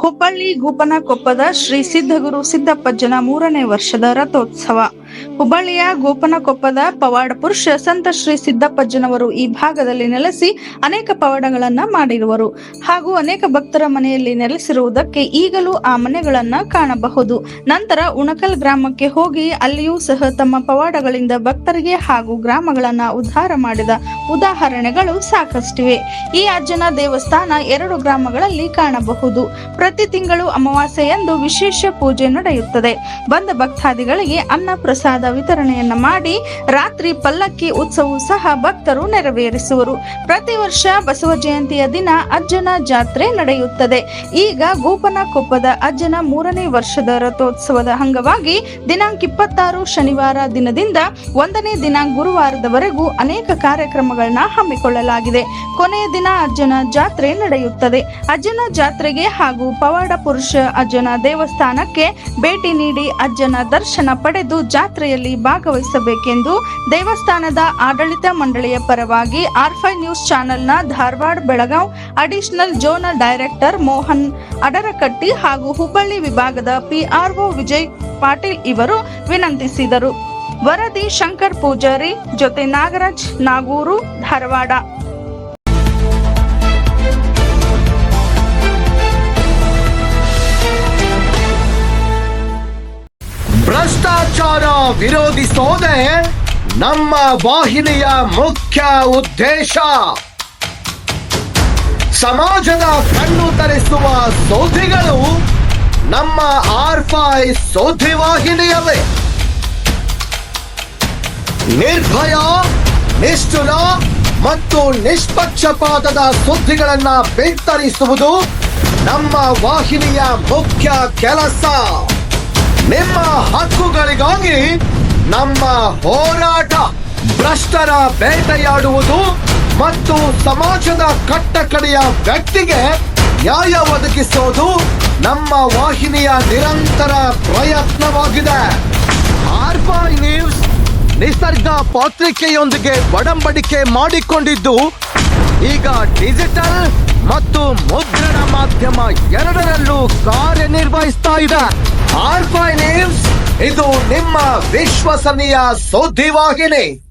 ಹುಬ್ಬಳ್ಳಿ ಗುಪನಕೊಪ್ಪದ ಶ್ರೀ ಸಿದ್ಧಗುರು ಸಿದ್ದಪ್ಪಜ್ಜನ ಮೂರನೇ ವರ್ಷದ ರಥೋತ್ಸವ. ಹುಬ್ಬಳ್ಳಿಯ ಗೋಪನಕೊಪ್ಪದ ಪವಾಡ ಪುರುಷ ಸಂತ ಶ್ರೀ ಸಿದ್ದಪ್ಪಜ್ಜನವರು ಈ ಭಾಗದಲ್ಲಿ ನೆಲೆಸಿ ಅನೇಕ ಪವಾಡಗಳನ್ನ ಮಾಡಿರುವರು. ಹಾಗೂ ಅನೇಕ ಭಕ್ತರ ಮನೆಯಲ್ಲಿ ನೆಲೆಸಿರುವುದಕ್ಕೆ ಈಗಲೂ ಆ ಮನೆಗಳನ್ನ ಕಾಣಬಹುದು. ನಂತರ ಉಣಕಲ್ ಗ್ರಾಮಕ್ಕೆ ಹೋಗಿ ಅಲ್ಲಿಯೂ ಸಹ ತಮ್ಮ ಪವಾಡಗಳಿಂದ ಭಕ್ತರಿಗೆ ಹಾಗೂ ಗ್ರಾಮಗಳನ್ನ ಉದ್ಧಾರ ಮಾಡಿದ ಉದಾಹರಣೆಗಳು ಸಾಕಷ್ಟಿವೆ. ಈ ಅಜ್ಜನ ದೇವಸ್ಥಾನ ಎರಡು ಗ್ರಾಮಗಳಲ್ಲಿ ಕಾಣಬಹುದು. ಪ್ರತಿ ತಿಂಗಳು ಅಮಾವಾಸ್ಯೆಯಂದು ವಿಶೇಷ ಪೂಜೆ ನಡೆಯುತ್ತದೆ. ಬಂದ ಭಕ್ತಾದಿಗಳಿಗೆ ಅನ್ನ ಪ್ರಸಾದ ವಿತರಣೆಯನ್ನ ಮಾಡಿ ರಾತ್ರಿ ಪಲ್ಲಕ್ಕಿ ಉತ್ಸವ ಸಹ ಭಕ್ತರು ನೆರವೇರಿಸುವರು. ಪ್ರತಿ ವರ್ಷ ಬಸವ ಜಯಂತಿಯ ದಿನ ಅಜ್ಜನ ಜಾತ್ರೆ ನಡೆಯುತ್ತದೆ. ಈಗ ಗೋಪನಕೊಪ್ಪದ ಅಜ್ಜನ ಮೂರನೇ ವರ್ಷದ ರಥೋತ್ಸವದ ಅಂಗವಾಗಿ ದಿನಾಂಕ ಇಪ್ಪತ್ತಾರು ಶನಿವಾರ ದಿನದಿಂದ ಒಂದನೇ ದಿನ ಗುರುವಾರದವರೆಗೂ ಅನೇಕ ಕಾರ್ಯಕ್ರಮಗಳನ್ನ ಹಮ್ಮಿಕೊಳ್ಳಲಾಗಿದೆ. ಕೊನೆಯ ದಿನ ಅಜ್ಜನ ಜಾತ್ರೆ ನಡೆಯುತ್ತದೆ. ಅಜ್ಜನ ಜಾತ್ರೆಗೆ ಹಾಗೂ ಪವಾಡ ಪುರುಷ ಅಜ್ಜನ ದೇವಸ್ಥಾನಕ್ಕೆ ಭೇಟಿ ನೀಡಿ ಅಜ್ಜನ ದರ್ಶನ ಪಡೆದು ಜಾತ್ರೆಯಲ್ಲಿ ಭಾಗವಹಿಸಬೇಕೆಂದು ದೇವಸ್ಥಾನದ ಆಡಳಿತ ಮಂಡಳಿಯ ಪರವಾಗಿ ಆರ್ಫೈ ನ್ಯೂಸ್ ಚಾನೆಲ್ನ Dharwad Belgaum additional zonal director Mohan Adarakatti ಹಾಗೂ ಹುಬ್ಬಳ್ಳಿ ವಿಭಾಗದ ಪಿಆರ್ಒ ವಿಜಯ್ ಪಾಟೀಲ್ ಇವರು ವಿನಂತಿಸಿದರು. ವರದಿ ಶಂಕರ್ ಪೂಜಾರಿ, ಜೊತೆ ನಾಗರಾಜ್ ನಾಗೂರು, ಧಾರವಾಡ. ಭ್ರಷ್ಟಾಚಾರ ವಿರೋಧಿಸೋದೆ ನಮ್ಮ ವಾಹಿನಿಯ ಮುಖ್ಯ ಉದ್ದೇಶ. ಸಮಾಜದ ಕಣ್ಣು ತರಿಸುವ ಸೋಧಿಗಳು ನಮ್ಮ ಆರ್ಫೈ ಸೋಧಿ ವಾಹಿನಿಯವೇ. ನಿರ್ಭಯ, ನಿಷ್ಠುರ ಮತ್ತು ನಿಷ್ಪಕ್ಷಪಾತದ ಸುದ್ದಿಗಳನ್ನ ಬಿತ್ತರಿಸುವುದು ನಮ್ಮ ವಾಹಿನಿಯ ಮುಖ್ಯ ಕೆಲಸ. ನಿಮ್ಮ ಹಕ್ಕುಗಳಿಗಾಗಿ ನಮ್ಮ ಹೋರಾಟ ಭ್ರಷ್ಟರ ಬೇಟೆಯಾಡುವುದು ಮತ್ತು ಸಮಾಜದ ಕಟ್ಟಕಡೆಯ ವ್ಯಕ್ತಿಗೆ ನ್ಯಾಯ ಒದಗಿಸೋದು ನಮ್ಮ ವಾಹಿನಿಯ ನಿರಂತರ ಪ್ರಯತ್ನವಾಗಿದೆ. ಆರ್ಬಾಯ್ ನ್ಯೂಸ್ ನಿಸರ್ಗ ಪತ್ರಿಕೆಯೊಂದಿಗೆ ಒಡಂಬಡಿಕೆ ಮಾಡಿಕೊಂಡಿದ್ದು ಈಗ ಡಿಜಿಟಲ್ ಮತ್ತು ಮುದ್ರಣ ಮಾಧ್ಯಮ ಎರಡರಲ್ಲೂ ಕಾರ್ಯನಿರ್ವಹಿಸ್ತಾ ಇದೆ. ಆರ್ಫೈ ನ್ಯೂಸ್ ಇದು ನಿಮ್ಮ ವಿಶ್ವಸನೀಯ ಸುದ್ದಿವಾಹಿನಿ.